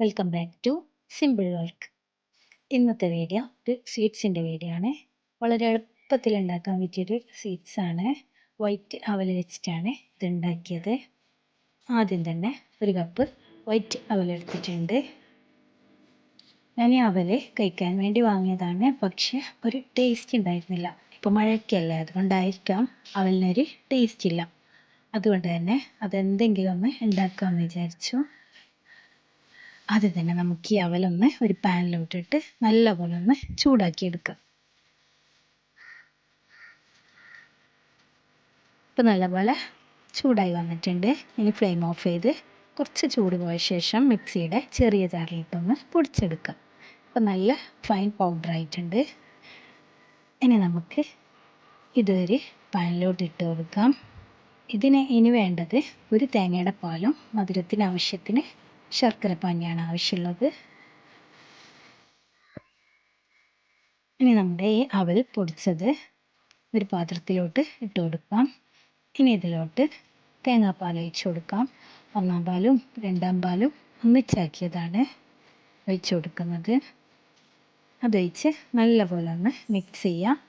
Welcome back to simple work ഇന്നത്തെ video ഒരു സ്വീറ്റ്സിന്റെ വീഡിയോ ആണ്. വളരെ എളുപ്പത്തിൽ ഉണ്ടാക്കാൻ പറ്റിയൊരു സ്വീറ്റ്സ് ആണ്. വൈറ്റ് അവൽ വെച്ചിട്ടാണ് ഇത് ഉണ്ടാക്കിയത്. ആദ്യം തന്നെ ഒരു കപ്പ് വൈറ്റ് അവൽ എടുത്തിട്ടുണ്ട്. ഞാൻ ഈ അവൽ കഴിക്കാൻ വേണ്ടി വാങ്ങിയതാണ്. പക്ഷെ ഒരു ടേസ്റ്റ് ഉണ്ടായിരുന്നില്ല. ഇപ്പോൾ മഴയ്ക്കല്ലേ അതുകൊണ്ടായിരിക്കാം അവലിനൊരു ടേസ്റ്റ് ഇല്ല. അതുകൊണ്ട് തന്നെ അതെന്തെങ്കിലും ഒന്ന് ഉണ്ടാക്കാമെന്ന് വിചാരിച്ചു. ആദ്യം തന്നെ നമുക്ക് ഈ അവലൊന്ന് ഒരു പാനിലോട്ടിട്ട് നല്ലപോലെ ഒന്ന് ചൂടാക്കി ചൂടാക്കിയെടുക്കാം. ഇപ്പം നല്ലപോലെ ചൂടായി വന്നിട്ടുണ്ട്. ഇനി ഫ്ലെയിം ഓഫ് ചെയ്ത് കുറച്ച് ചൂട് പോയ ശേഷം മിക്സിയുടെ ചെറിയ ജാറിലിട്ടൊന്ന് പൊടിച്ചെടുക്കാം. അപ്പം നല്ല ഫൈൻ പൗഡർ ആയിട്ടുണ്ട്. ഇനി നമുക്ക് ഇതൊരു പാനിലോട്ട് ഇട്ട് കൊടുക്കാം. ഇതിന് ഇനി വേണ്ടത് ഒരു തേങ്ങയുടെ പാലും മധുരത്തിന് ആവശ്യത്തിന് ശർക്കര പാനിയാണ് ആവശ്യമുള്ളത്. ഇനി നമ്മുടെ ഈ അവൽ പൊടിച്ചത് ഒരു പാത്രത്തിലോട്ട് ഇട്ട് കൊടുക്കാം. ഇനി ഇതിലോട്ട് തേങ്ങാപ്പാൽ ഒഴിച്ചു കൊടുക്കാം. ഒന്നാം പാലും രണ്ടാം പാലും ഒന്നിച്ചാക്കിയതാണ് ഒഴിച്ചു കൊടുക്കുന്നത്. അതൊഴിച്ച് നല്ലപോലെ ഒന്ന് മിക്സ് ചെയ്യാം.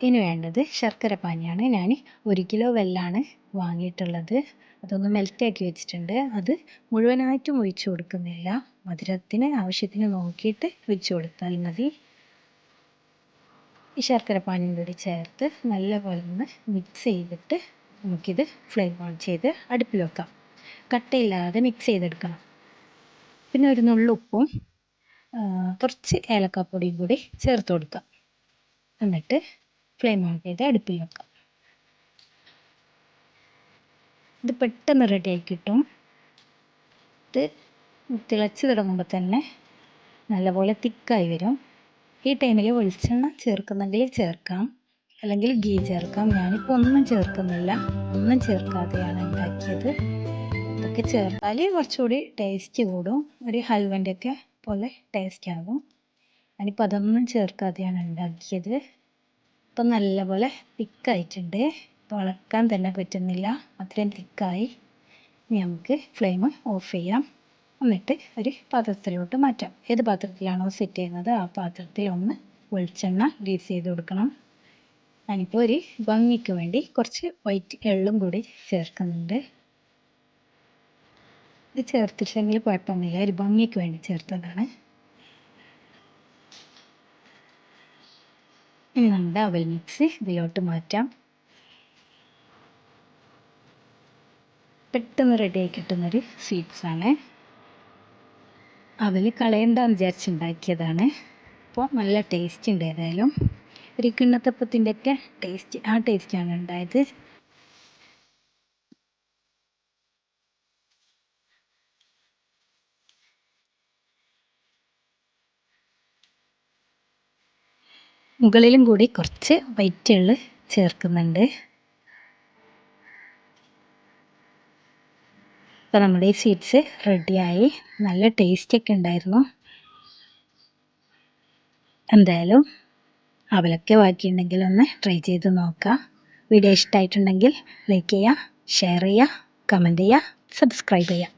ഇനി വേണ്ടത് ശർക്കര പാനിയാണ്. ഞാൻ ഒരു കിലോ വെല്ലാണ് വാങ്ങിയിട്ടുള്ളത്. അതൊന്ന് മെൽറ്റാക്കി വെച്ചിട്ടുണ്ട്. അത് മുഴുവനായിട്ടും ഒഴിച്ചു കൊടുക്കുന്നില്ല. മധുരത്തിന് ആവശ്യത്തിന് നോക്കിയിട്ട് ഒഴിച്ചു കൊടുത്താൽ മതി. ഈ ശർക്കര പാനിയും കൂടി ചേർത്ത് നല്ലപോലെ ഒന്ന് മിക്സ് ചെയ്തിട്ട് നമുക്കിത് ഫ്ലെയിം ഓൺ ചെയ്ത് അടുപ്പിൽ വെക്കാം. കട്ടയില്ലാതെ മിക്സ് ചെയ്തെടുക്കണം. പിന്നെ ഒരു നുള്ളുപ്പും കുറച്ച് ഏലക്കാപ്പൊടിയും കൂടി ചേർത്ത് കൊടുക്കാം. എന്നിട്ട് ഫ്ലെയിം ഓൺ ചെയ്ത് അടുപ്പിൽ വെക്കാം. ഇത് പെട്ടെന്ന് റെഡിയായി കിട്ടും. ഇത് തിളച്ച് തുടങ്ങുമ്പോൾ തന്നെ നല്ലപോലെ തിക്കായി വരും. ഈ ടൈമിൽ വെളിച്ചെണ്ണ ചേർക്കുന്നെങ്കിൽ ചേർക്കാം. അല്ലെങ്കിൽ ഗീ ചേർക്കാം. ഞാനിപ്പോൾ ഒന്നും ചേർക്കുന്നില്ല. ഒന്നും ചേർക്കാതെയാണ് ഉണ്ടാക്കിയത്. ഇതൊക്കെ ചേർത്താൽ കുറച്ചുകൂടി ടേസ്റ്റ് കൂടും. ഒരു ഹൽവന്റെ ഒക്കെ പോലെ ടേസ്റ്റ് ആകും. ഞാനിപ്പോൾ അതൊന്നും ചേർക്കാതെയാണ് ഉണ്ടാക്കിയത്. ഇപ്പം നല്ലപോലെ തിക്കായിട്ടുണ്ട്. വളക്കാൻ തന്നെ പറ്റുന്നില്ല. അത്രയും തിക്കായി. ഇനി നമുക്ക് ഫ്ലെയിം ഓഫ് ചെയ്യാം. എന്നിട്ട് ഒരു പാത്രത്തിലോട്ട് മാറ്റാം. ഏത് പാത്രത്തിലാണോ സെറ്റ് ചെയ്യുന്നത് ആ പാത്രത്തിൽ ഒന്ന് വെളിച്ചെണ്ണ ഗ്രീസ് ചെയ്ത് കൊടുക്കണം. ഞാനിപ്പോൾ ഒരു ഭംഗിക്ക് വേണ്ടി കുറച്ച് വൈറ്റ് എള്ളും കൂടി ചേർക്കുന്നുണ്ട്. ഇത് ചേർത്തിട്ടില്ലെങ്കിൽ കുഴപ്പമൊന്നുമില്ല. ഒരു ഭംഗിക്ക് വേണ്ടി ചേർത്തതാണ്. ഇനി നമ്മുടെ അവൽ മിക്സ് ഇതിലോട്ട് മാറ്റാം. പെട്ടെന്ന് റെഡിയായി കിട്ടുന്നൊരു സ്വീറ്റ്സാണ് അവൽ കളയണ്ടെന്ന് വിചാരിച്ചുണ്ടാക്കിയതാണ്. അപ്പോൾ നല്ല ടേസ്റ്റ് ഉണ്ട് ഏതായാലും. ഒരു കിണ്ണത്തപ്പത്തിന്റെ ഒക്കെ ടേസ്റ്റ് ആ ടേസ്റ്റാണ് ഉണ്ടായത്. മുകളിലും കൂടി കുറച്ച് വൈറ്റ് എള്ള് ചേർക്കുന്നുണ്ട്. അപ്പോൾ നമ്മുടെ ഈ സ്വീറ്റ്സ് റെഡിയായി നല്ല ടേസ്റ്റൊക്കെ ഉണ്ടായിരുന്നു. എന്തായാലും അവലൊക്കെ ബാക്കിയുണ്ടെങ്കിൽ ഒന്ന് ട്രൈ ചെയ്ത് നോക്കുക വീഡിയോ ഇഷ്ടമായിട്ടുണ്ടെങ്കിൽ ലൈക്ക് ചെയ്യുക ഷെയർ ചെയ്യുക കമന്റ് ചെയ്യുക സബ്സ്ക്രൈബ് ചെയ്യുക.